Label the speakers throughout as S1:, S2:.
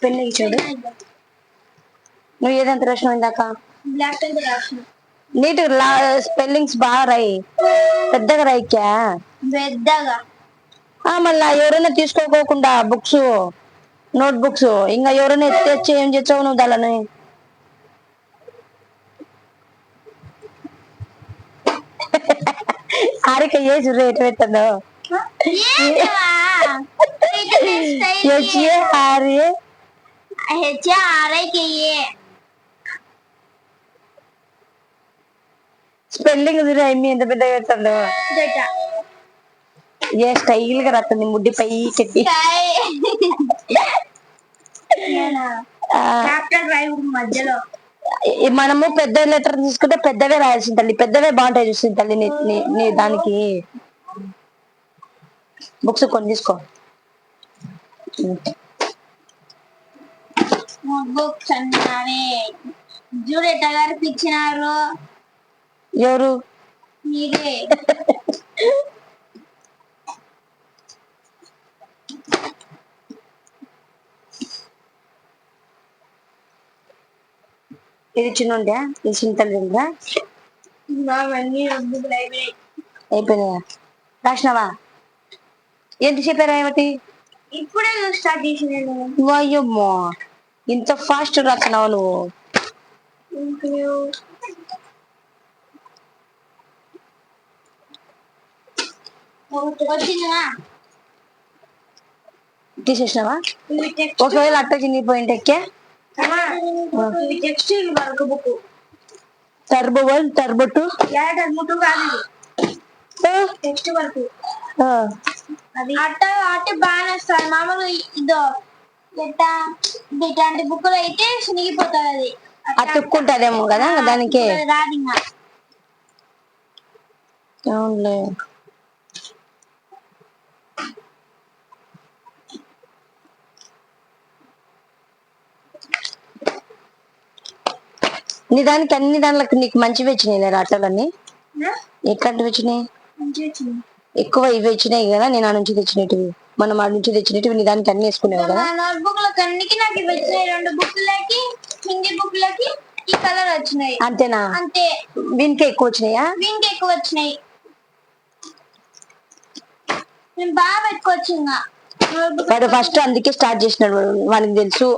S1: Pen ఎగి చూడు నువ్వు ఏదంత రాసినావు ఇందాక?
S2: రాసిన.
S1: నీట్ స్పెల్లింగ్స్ బాగా రాయి. పెద్దగా రాయిక్యా?
S2: పెద్దగా.
S1: మళ్ళా ఎవరైనా తీసుకోకోకుండా బుక్స్ నోట్ బుక్స్ ఇంకా ఎవరైనా తెచ్చి ఏం చేసావు నువ్వు దాని హారిక ఏ చూడు ఎటు పెట్టాను హెచ్ఏ హారి
S2: హెచ్ఆర్ఐకేఏ
S1: స్పెల్లింగ్ చూడు అమ్మి ఎంత పెద్దగా పెట్టాను ఏ స్టైల్గా రాస్తుంది ముడ్డి పై
S2: మధ్యలో
S1: ఈ మనము పెద్ద లెటర్ తీసుకుంటే పెద్దవే రాయాల్సింది తల్లి పెద్దవే బాగుంటాయి చూసింది తల్లి నీ దానికి బుక్స్ కొన్ని తీసుకో
S2: బుక్స్ గారికి ఇచ్చినారు
S1: ఎవరు?
S2: మీరే.
S1: ఇది చిన్న ఇది ఉందా
S2: అవన్నీ
S1: అయిపోయినాయా. రాసినావా? ఏంటి చెప్పారా ఏమిటి
S2: ఇప్పుడే స్టార్ట్ చేసిన
S1: అయ్యమ్మో ఇంత ఫాస్ట్ రాస్తున్నావు నువ్వు? తీసేసినావా? ఒకవేళ అట్ట చినిగిపోయింటే ఎక్కే? Turbo one turbo two?
S2: Later ముట్టు కాదు టెక్స్ట్ వర్క్. అట్ట అట్ట బాగానే వస్తుంది మామూలుగా ఇదో ఎట్టా ఇట్లాంటి బుక్కులు అయితే చినిగిపోతుంది అది.
S1: అతుక్కుంటదేమో కదా దానికి. అవునులే. నీ దానికి అన్ని దాంట్లోకి నీకు మంచివి వచ్చినాయి అట్టలన్నీ ఎట్లాంటివి వచ్చినాయి. ఎక్కువ ఇవి వచ్చినాయి కదా నేను ఆ నుంచి తెచ్చినట్టువి మనం ఆ నుంచి తెచ్చినట్టువి నీ దానికి అన్ని వేసుకునేవు కదా.
S2: మా నోట్ బుక్లో కన్నికి నాకు ఇవి వచ్చినాయి. రెండు బుక్లకి హిందీ బుక్లకి ఈ కలర్ వచ్చినాయి.
S1: అంతేనా?
S2: అంతే.
S1: వీనికి ఎక్కువ వచ్చినాయా?
S2: వీనికి ఎక్కువ వచ్చినాయి. నేను బాగా పెట్టుకోవచ్చు ఇంకా నోట్బుక్
S1: వాడు ఫస్ట్ అందుకే స్టార్ట్ చేసినాడు. వానికి తెలుసు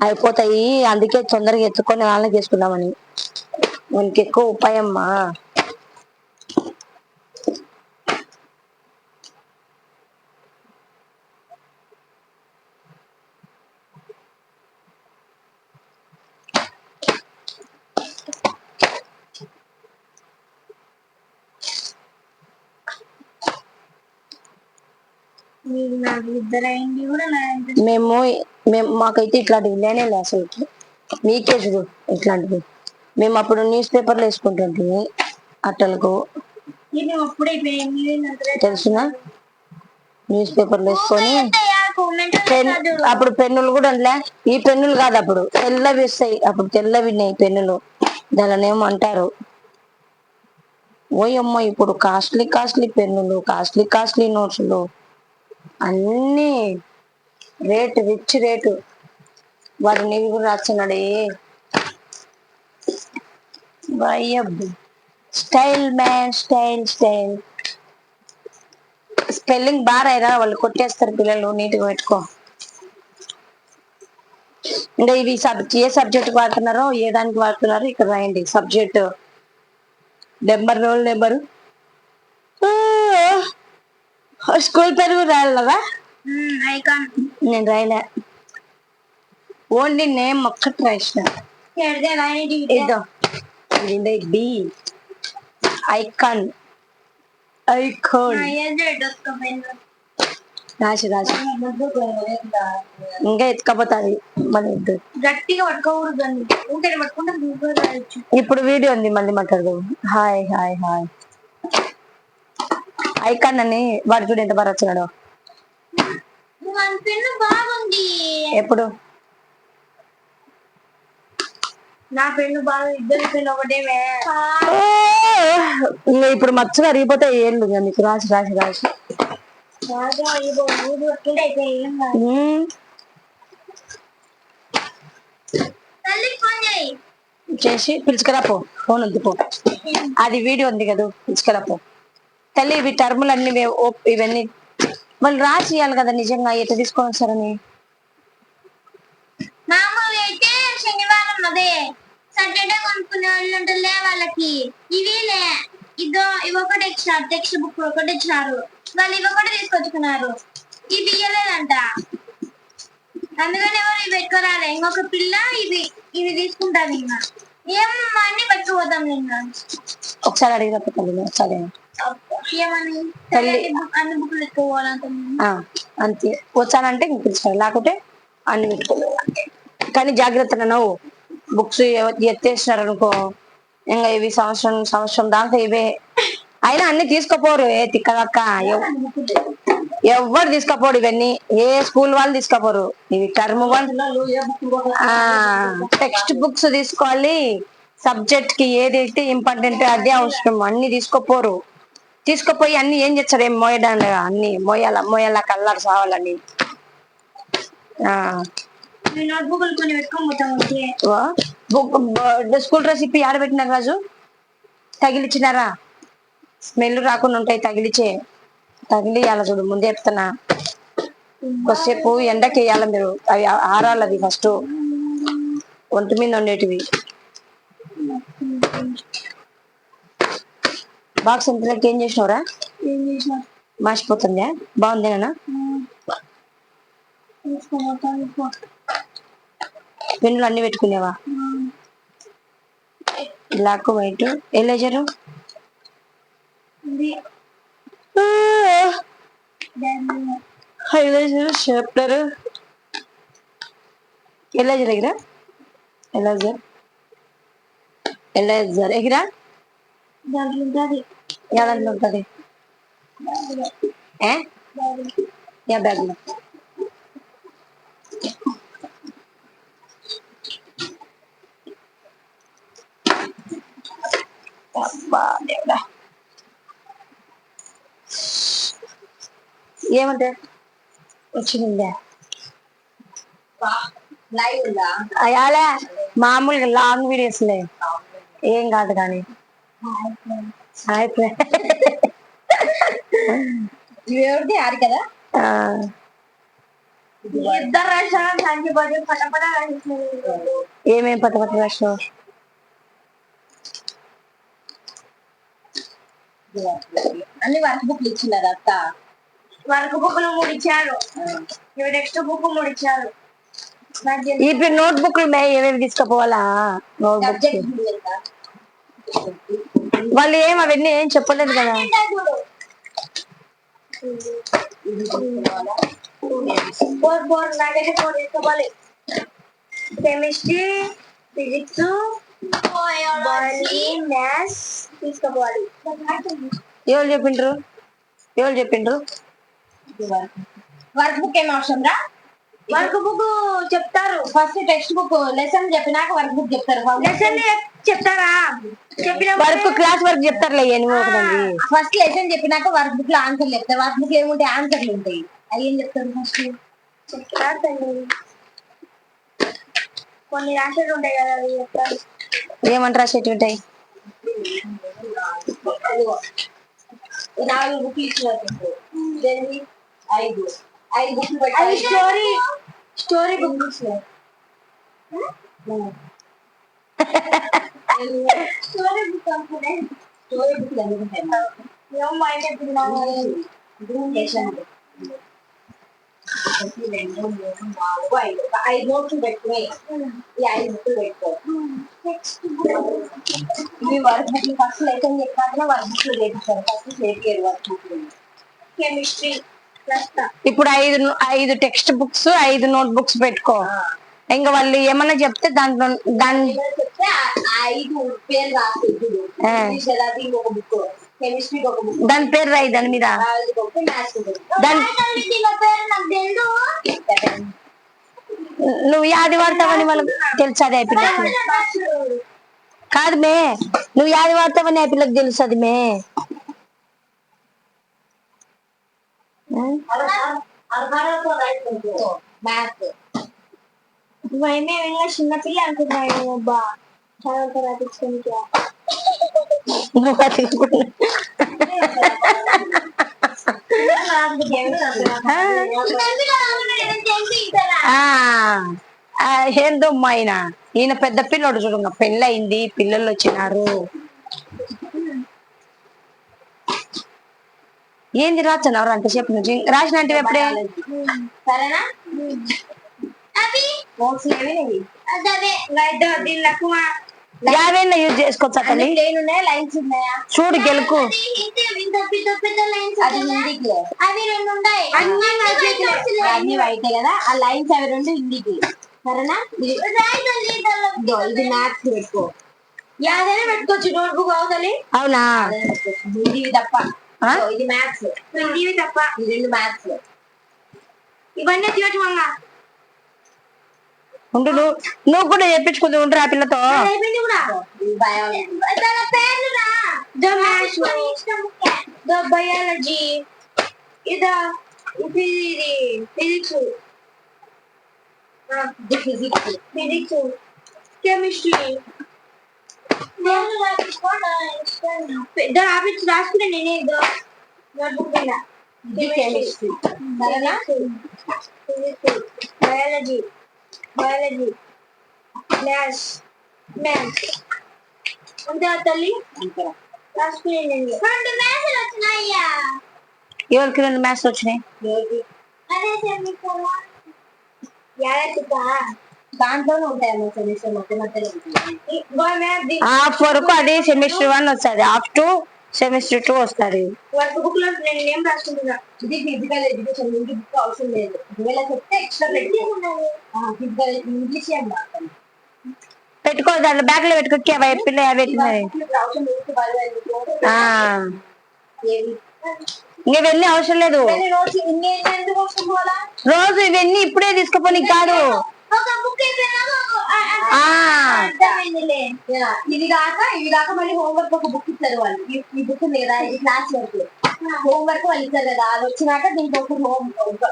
S1: అయిపోతాయి. అందుకే తొందరగా ఎత్తుకొని వాళ్ళకి చేసుకుందామని వానికి ఎక్కువ ఉపాయమ్మా
S2: మీరు నాకు ఇద్దరు అయింది కూడా నా ఎంత
S1: మేము మేము మాకైతే ఇట్లాంటివి లేనే లే అసలు మీకే చూడు ఇట్లాంటివి. మేము అప్పుడు న్యూస్ పేపర్లు వేసుకుంటుంటివి అట్టలకు. తెలుసునా? న్యూస్ పేపర్లు వేసుకొని అప్పుడు పెన్నులు కూడా ఉండలే ఈ పెన్నులు కాదు అప్పుడు. తెల్లవి వస్తాయి. అప్పుడు తెల్లవి ఉన్నాయి పెన్నులు. దాని ఏమో అంటారు. ఓయమ్మ ఇప్పుడు కాస్ట్లీ కాస్ట్లీ పెన్నులు కాస్ట్లీ కాస్ట్లీ నోట్స్లు. అన్ని రేటు రిచ్ రేటు. వాడు నీవి కూడా రాస్తున్నాడే. Style man style style. Spelling బాగా రాయరా వాళ్ళు కొట్టేస్తారు పిల్లలు నీట్గా పెట్టుకో. అంటే ఇవి సబ్ ఏ సబ్జెక్ట్ వాడుతున్నారో ఏ దానికి వాడుతున్నారో ఇక్కడ రాయండి. Subject. Number roll number. School పేరు కూడా రాయాలి కదా
S2: ఐకాన్
S1: నేను రాయలే. ఓన్లీ నేమ్ ఒక్కటి రాసిన. ఇదో ఇది బి. ఐకాన్. ఐకాన్. రాసి రాసి. ఇంకా ఎత్తుకపోతుంది. మళ్ళీ ఇద్దు
S2: గట్టిగా పట్టుకోకూడదు
S1: ఇప్పుడు వీడియో ఉంది మళ్ళీ మాట్లాడదు. Hi hi hi. ఐకాన్ అని వాడు చూడు ఎంత బాగా వచ్చినాడు ఎప్పుడు?
S2: నా పెన్ను బాగా ఇద్దరు పెన్ను ఒకటేమే.
S1: ఇప్పుడు మచ్చగా అరిగిపోతాయి ఏళ్ళు మీకు రాసి రాసి రాసి. చేసి పిలుచుకురాపో ఫోన్ వద్దు పో. అది వీడియో ఉంది కదా పిలుచుకురాపో తల్లి ఇవి టర్ములు అన్ని ఇవన్నీ వాళ్ళు ఇవ్వాలి కదా నిజంగా ఎట్లా తీసుకొని వస్తారని
S2: మామూలుగా అయితే శనివారం అదే. సాటర్డే కొనుక్కునే వాళ్ళు ఉంటారులే వాళ్ళకి. ఇవిలే ఇదో ఇవి ఒకటి ఇచ్చినారు టెక్స్ట్ బుక్ ఒకటి ఇచ్చినారు. వాళ్ళు ఇవి ఒకటి తీసుకొచ్చుకున్నారు. ఇవి ఇయ్యలేదంట అందుకని ఎవరు ఇవి పెట్టుకోరాలే. ఇంకొక పిల్ల ఇవి ఇవి తీసుకుంటారు ఇంకా ఏమమ్మా అన్ని పట్టుకుపోతాం నిన్న?
S1: ఒకసారి అడిగి తప్ప తల్లి ఒకసారి తల్లి. అంతే వచ్చానంటే పిలుచుకోవాలి లేకుంటే అన్ని కానీ జాగ్రత్త నువ్వు బుక్స్ ఎత్తేసినారు అనుకో ఇంకా ఇవి సంవత్సరం సంవత్సరం దాకా ఇవే అయినా అన్ని తీసుకుపోరు ఏ తిక్కదక్క ఎవ్- ఎవ్వరు తీసుకపోరు ఇవన్నీ ఏ స్కూల్ వాళ్ళు తీసుకపోరు ఇవి టర్మ్ వన్ టెక్స్ట్ బుక్స్ తీసుకోవాలి సబ్జెక్ట్కి ఏదైతే ఇంపార్టెంట్ అదే అవసరం అన్ని తీసుకోపోరు తీసుకుపోయి అన్ని ఏం చేస్తారు ఏం మోయడానికి అన్ని మోయాల మోయాల కల్లారు సావాలని స్కూల్ డ్రెస్ ఇప్పి ఆడబెట్టినారు రాజు? తగిలిచ్చినారా? స్మెల్ రాకుండా ఉంటాయి తగిలిచే. తగిలియాల చూడు ముందే చెప్తున్నా. కొద్దిసేపు ఎండకి వేయాలి మీరు? అవి ఆరాలి అవి ఫస్ట్. ఒంటి మీద ఉండేటివి. బాక్స్ ఎంతలకి ఏం చేసినవరా?
S2: ఏం చేసినా.
S1: మాసిపోతుందా బాగుందేనా. పెన్నులు అన్ని పెట్టుకునేవా? Black white. ఎలేజరు
S2: ఇది. దాన్ని
S1: ఎలేజర్ షేప్టర్ ఎలేజర్ ఎగిరా? ఎలేజర్ ఎలేజర్ ఎగిరా?
S2: దాంట్లో ఉంటుంది
S1: ఏ? దేవుడా. ఏమంటే? వచ్చిందా? అయాలే మామూలుగా లాంగ్ వీడియోస్ లే. ఏం కాదు కానీ. హాయ్
S2: ఎవరిది? ఆరు కదా? ఇద్దరు
S1: ఏమేం పట్ట పట్ట రాసినావు?
S2: అన్ని వర్క్ బుక్లు ఇచ్చినారు అత్త. వర్క్ బుక్లు మూడు ఇచ్చారు ఇవి టెక్స్ట్ బుక్ మూడు ఇచ్చారు
S1: ఇప్పుడు నోట్ బుక్లు మే ఏమేమి తీసుకుపోవాలా? నోట్ బుక్స్ వాళ్ళు ఏం అవన్నీ ఏం చెప్పలేదు కదా.
S2: ఫోర్ ఫోర్ నాకైతే ఫోర్ తీసుకోవాలి కెమిస్ట్రీ ఫిజిక్స్ మ్యాథ్స్ తీసుకోవాలి.
S1: ఎవరు చెప్పిండ్రు? ఎవరు చెప్పిండ్రు?
S2: వర్క్ బుక్ ఏం అవసరం రా? వర్క్ బుక్ చెప్తారు. ఫస్ట్ టెక్స్ట్ బుక్ లెసన్ చెప్పినాక వర్క్ బుక్ చెప్తారు. లెసన్ చెప్తారా? చెప్పిన
S1: వర్క్ క్లాస్ వర్క్ చెప్తారులే
S2: ఫస్ట్ లెసన్ చెప్పినాక వర్క్ బుక్లో ఆన్సర్లు చెప్తారు. వర్క్ బుక్ ఏముంటే ఆన్సర్లు ఉంటాయి. అవి ఏం చెప్తారు ఫస్ట్ చెప్తారు కొన్ని రాసేది ఉంటాయి కదా అవి చెప్తారు.
S1: ఏమంటారా చెట్టు ఉంటాయి?
S2: నాలుగు బుక్లు ఇచ్చినారు దేనికి? ఐదు ఐదు బుక్లు పెట్టాలి స్టోరీ స్టోరీ బుక్ ఇచ్చినారు స్టోరీ బుక్ అనుకునే స్టోరీ బుక్ ఎందుకుంటాయి ఏమో మా ఇంటి ఇప్పుడు నాకు చేశాను ఒకటి, రెండు మూడు నాలుగు ఐదు ఒక ఐదు నోట్లు పెట్టుకుని ఈ ఐదు బుక్లు పెట్టుకో నెక్స్ట్ ఇవి వర్క్ బుక్ ఫస్ట్ లెసన్ చెప్పాక వర్క్ బుక్లు చేపిస్తారు ఫస్ట్ చేపించారు వర్క్ బుక్లు కెమిస్ట్రీ ప్రస్తుతం
S1: ఇప్పుడు ఐదు ఐదు టెక్స్ట్ బుక్స్ ఐదు నోట్ బుక్స్ పెట్టుకో ఇంకా వాళ్ళు ఏమన్నా చెప్తే దాంట్లో దాని
S2: చెప్తే ఆ- ఆ ఐదు పేరు రాసి చూడు
S1: ఆ.
S2: ఇంగ్లీష్ అది ఒక బుక్ కెమిస్ట్రీ ఒక బుక్.
S1: దాని పేరు రాయి దాని మీద. దాని నువ్వు యాది వాడతావని వాళ్ళకి తెలుసు అది పిల్లకి. కాదు మే నువ్వు యాది వాడతావని ఆ పిల్లకి తెలుసు అది మే. ఉం?
S2: మ్యాథ్స్ మేమే ఇంకా చిన్నపిల్ల అనుకుంటున్నాను అబ్బా. చదువుతారా రాపించుకోనికి
S1: ఏందో అమ్మాయినా ఈయన? పెద్ద పిల్లోడు చూడు పెళ్ళయింది పిల్లలు వచ్చినారు. ఏంది రాస్తున్నావు అంతసేపు నుంచి? రాసిన అంటే ఎప్పుడే?
S2: సరేనా?
S1: యాభైనా యూజ్ చేసుకోవచ్చా
S2: ఉన్నాయా
S1: చూడు గెలుకు
S2: అది హిందీకి. అవి రెండు ఉన్నాయి. అన్ని వైట్ కదా? ఆ లైన్స్ అవి రెండు హిందీకి. సరేనా? ఇది మ్యాథ్స్ పెట్టుకో. యాదైనా పెట్టుకోవచ్చు నోట్ బుక్ అవతలి?
S1: అవునా?
S2: హిందీవి తప్ప? ఇదో మ్యాథ్స్ హిందీవి తప్ప ఇది రెండు మ్యాథ్స్ ఇవన్నీ తీయచ్చు మళ్ళా
S1: ఉండు నువ్వు నువ్వు కూడా చెప్పించుకుంది ఆ పిల్లతో
S2: బయాలజీ ఇది ఇది ఫిజిక్స్ ఫిజిక్స్ ఫిజిక్స్ కెమిస్ట్రీ పెద్ద రాపించి రాసుకునే నేనే ఇదో నోట్బుక్ మీద కెమిస్ట్రీ సరేనా physics biology biology maths maths అంతే తల్లి రాసుకునే నేను రెండు మ్యాథ్స్ వచ్చినాయ్యా
S1: ఎవరికి రెండు మ్యాథ్స్ వచ్చినాయి
S2: అదే
S1: హాఫ్ వరకు అది సెమిస్టర్ వన్ వస్తుంది. హాఫ్ టు సెమిస్టర్ టూ వస్తుంది.
S2: వర్క్ బుక్లో నేను ఏం రాసుకుంటున్నా? ఇది ఫిజికల్ ఎడ్యుకేషన్ ఇంటి బుక్ అవసరం లేదు. ఒకవేళ చెప్తే ఎక్స్ట్రా పెట్టి ఫిజికల్ ఇంగ్లీష్ ఏం మాట్లాడు
S1: పెట్టుకో దాంట్లో బ్యాగ్లో పెట్టుకో అవి పిల్ల అవి పెట్టినది
S2: అవసరం లేదు బదులు
S1: ఆ.
S2: ఏవి
S1: ఇంక ఇవన్నీ అవసరం లేదు.
S2: రోజు
S1: ఇవన్నీ ఇప్పుడే తీసుకుపోనీ కాదు.
S2: ఒక బుక్
S1: ఆ.
S2: అర్థమైందిలే. ఇది కాక ఇవి కాక మళ్ళీ హోంవర్క్ ఒక బుక్ ఇస్తారు వాళ్ళు. ఈ- బుక్ ఉంది కదా ఇది క్లాస్ వర్క్ హోంవర్క్ వాళ్ళు ఇస్తారు కదా అది వచ్చినాక దీనికి ఒక హోమ్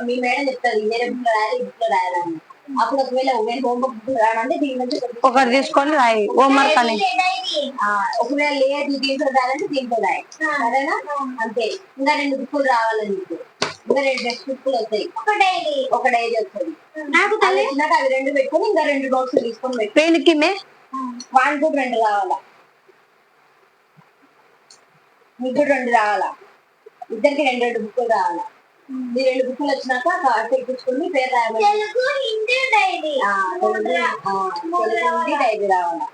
S2: మీ మేడం చెప్తారు వేరే బుక్లో రాయాలి ఈ బుక్లో రాయాలని. అప్పుడు ఒకవేళ ఒకవేళ హోంవర్క్ బుక్ రాయాలంటే దీని నుంచి
S1: ఒకటి తీసుకొని రాయి హోంవర్క్ అని.
S2: ఒకవేళ లేదు దీంట్లో రాయాలంటే దీంట్లో రాయి. సరేనా? అంతే. ఇంకా రెండు బుక్కులు రావాలి నీకు ఇంకా రెండు బుక్కులు వస్తాయి. ఒక డైరీ ఒక డైరీ వస్తుంది. నాకు తల్లి అవి రెండు పెట్టుకొని ఇంకా రెండు నోట్స్ తీసుకొని పెట్టు.
S1: పెయిన్కి మే?
S2: వాన్ కూడా రెండు రావాలా? మీకు కూడా రెండు రావాలా? ఇద్దరికి రెండు రెండు బుక్కులు రావాలా? ఈ రెండు బుక్కులు వచ్చినాక కార్డు తెప్పించుకుని పేరు రాయాలి. తెలుగు హిందీ డైరీ. హిందీ డైరీ రావాలా?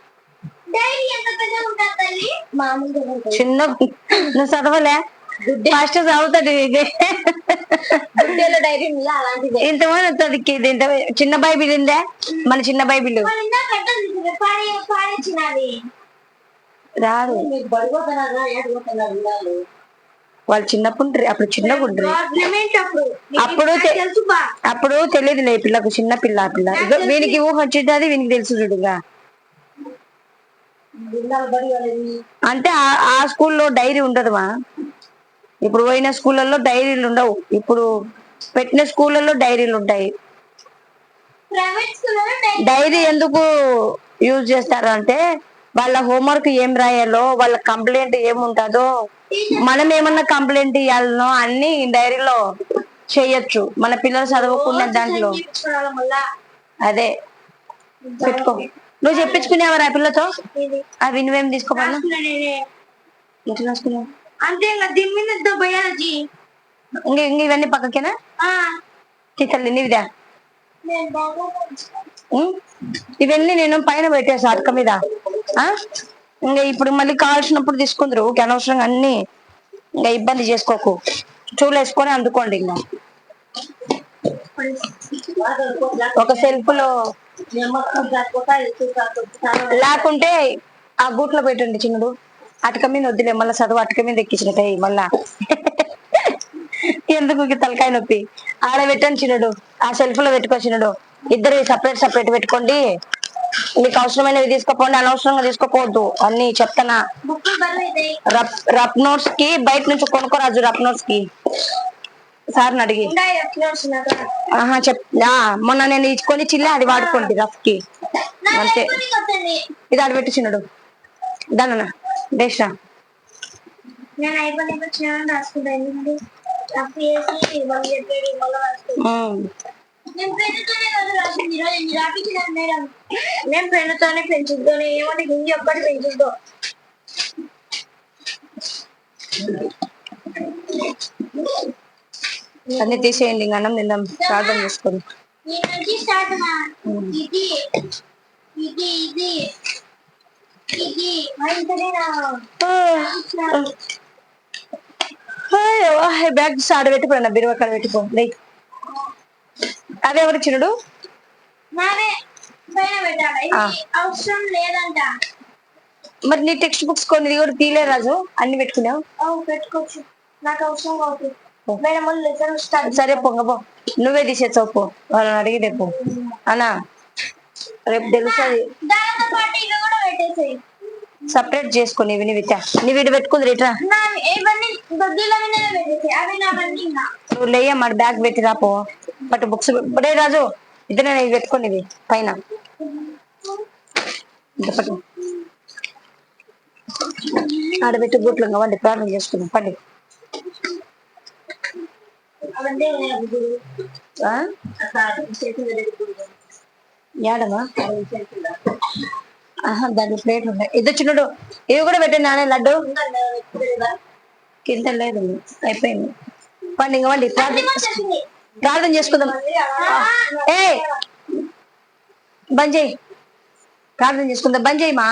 S1: చిన్న నువ్వు చదవలే? ఫస్ట్ చదువుతాడు
S2: డైరీ
S1: ఇంత చిన్న బైబిల్ ఉందే? మన చిన్న బైబిల్. రాదు. వాళ్ళు చిన్నప్పుడు అప్పుడు చిన్నగా ఉండ్రి
S2: అప్పుడు.
S1: అప్పుడు తెలియదులే పిల్లకు చిన్న పిల్ల ఆ పిల్ల. వీనికి ఊహ వచ్చింది వీనికి తెలుసు చూడుగా అంటే ఆ- ఆ స్కూల్లో డైరీ ఉండదుమా? ఇప్పుడు పోయిన స్కూళ్ళల్లో డైరీలు ఉండవు. ఇప్పుడు పెట్టిన స్కూళ్ళల్లో డైరీలు ఉంటాయి. డైరీ ఎందుకు యూజ్ చేస్తారు అంటే వాళ్ళ హోంవర్క్ ఏం రాయాలో వాళ్ళ కంప్లైంట్ ఏముంటుందో మనం ఏమన్నా కంప్లైంట్ ఇవ్వాలనో అన్ని డైరీలో చేయొచ్చు. మన పిల్లలు చదువుకున్న దాంట్లో. అదే. పెట్టుకో. నువ్వు చెప్పించుకునేవారు ఆ పిల్లతో? అవి నువ్వేం తీసుకోవాలి ఎట్లా రాసుకున్నావు?
S2: అంతే ఇంకా దీని మీద బయాలజీ.
S1: ఇంక ఇంక ఇవన్నీ పక్కకేనా? తీసల్లి నీవిదా? ఇవన్నీ నేను పైన పెట్టేసా అటక మీద. ఆ? ఇంకా ఇప్పుడు మళ్ళీ కావాల్సినప్పుడు తీసుకుందరు. అనవసరంగా అన్ని ఇంకా ఇబ్బంది చేసుకోకు. చూలు వేసుకొని అందుకోండి ఇంకా ఒక సెల్ఫ్లో లేకుంటే ఆ గూట్లో పెట్టండి చిన్నడు. అటుక మీద వద్దులే మళ్ళీ చదువు అటుక మీద ఎక్కించినట్టే మళ్ళా. ఎందుకు తలకాయ నొప్పి? ఆడ పెట్టాను చిన్నడు ఆ సెల్ఫ్లో పెట్టుకో చిన్నడు ఇద్దరు సపరేట్ సపరేట్ పెట్టుకోండి. మీకు అవసరమైనవి తీసుకోపోండి అనవసరంగా తీసుకోపోవద్దు. అన్ని చెప్తానా? రఫ్ రఫ్ నోట్స్కి బయట నుంచి కొనుక్కోరాజు రఫ్ నోట్స్కి. సార్ని అడిగి. ఆహా చెప్ ఆ, మొన్న నేను ఇచ్చుకొని చిల్లే అది వాడుకోండి
S3: రఫ్కి.
S1: అంతే.
S3: ఇది ఆడ
S1: ఇది ఆడబెట్టి చిన్నడు దానన్నా డేషా
S3: నేను అయిపోయినాక వచ్చిన రాసుకుంటా ఎందుకంటే తప్పు చేసి వాళ్ళు చెప్పేది మళ్ళీ రాసుకుంటా నేను పెన్నుతోనే కదా రాసింది ఈరోజు ఎన్ని రాపించినారు మేడం నేను పెన్నుతోనే పెన్సిల్తోనే ఏమంటే హిందీ ఒక్కటి పెన్సిల్తో
S1: అన్ని తీసేయండి ఇంక అన్నం తిందాం ప్రార్థన
S3: మా ఇది ఇది ఇది
S1: బ్యాగ్ ఆడ పెట్టిపోయినా బిరువ అక్కడ పెట్టిపో అదే ఎవరు ఆ.
S3: అవసరం లేదంట.
S1: మరి నీ టెక్స్ట్ బుక్స్ కొన్ని కూడా తీలే రాజు. అన్ని పెట్టుకున్నావు
S3: పెట్టుకోవచ్చు. నాకు అవసరం స్టార్ట్
S1: సరే పొంగపో నువ్వే తీసేసావు పో. వాళ్ళని అడిగి రేపు అనా రేపు తెలుస్తుంది. సపరేట్ చేసుకొని ఇవి నీవి తా. నీవి ఇటు పెట్టుకుంది రిట్రా నువ్వు లేయ మరి బ్యాగ్ పెట్టి రాపో పట్టు బుక్స్ రే రాజు ఇద్దరు ఇవి పెట్టుకోండి ఇవి పైన. ఆడబెట్టి బూట్లు వండి ప్రార్థన చేసుకుందాం పండి? యాడమా ఆహా దాంట్లో ప్లేట్లు ఉన్నాయి ఇది చిన్నడు ఇవి కూడా పెట్టండి నానే లడ్డు. కింద లేదు అయిపోయింది. పండి ఇంక వండి ప్రార్థన ప్రార్థన చేసుకుందాం. ఏ బంద్ చేయి. ప్రార్థన చేసుకుందాం. బంద్ చేయి మా.